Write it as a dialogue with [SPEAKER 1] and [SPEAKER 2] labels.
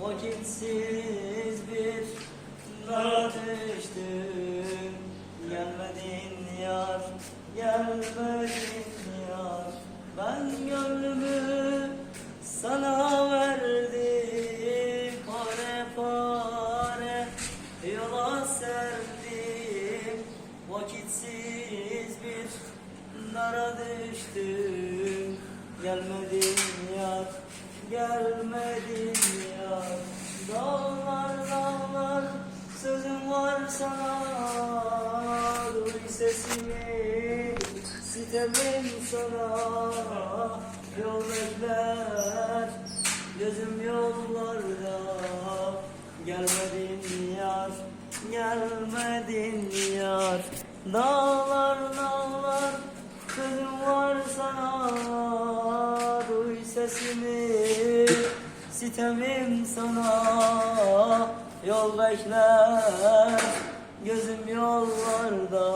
[SPEAKER 1] Vakitsiz bir düştüm Gelmedin yar, gelmedin yar. Ben gönlümü sana verdim. Pare yola serdim. Vakitsiz bir düştüm. Gelmedin yar, gelmedin yar. Dağlar dağlar sözüm var sana. Duy sesimi sitemim sana. Yol bekler gözüm yollarda. Gelmedin yar, gelmedin yar. Dağlar dağlar Sesimi sitemim sana. Yol bekler gözüm yollarda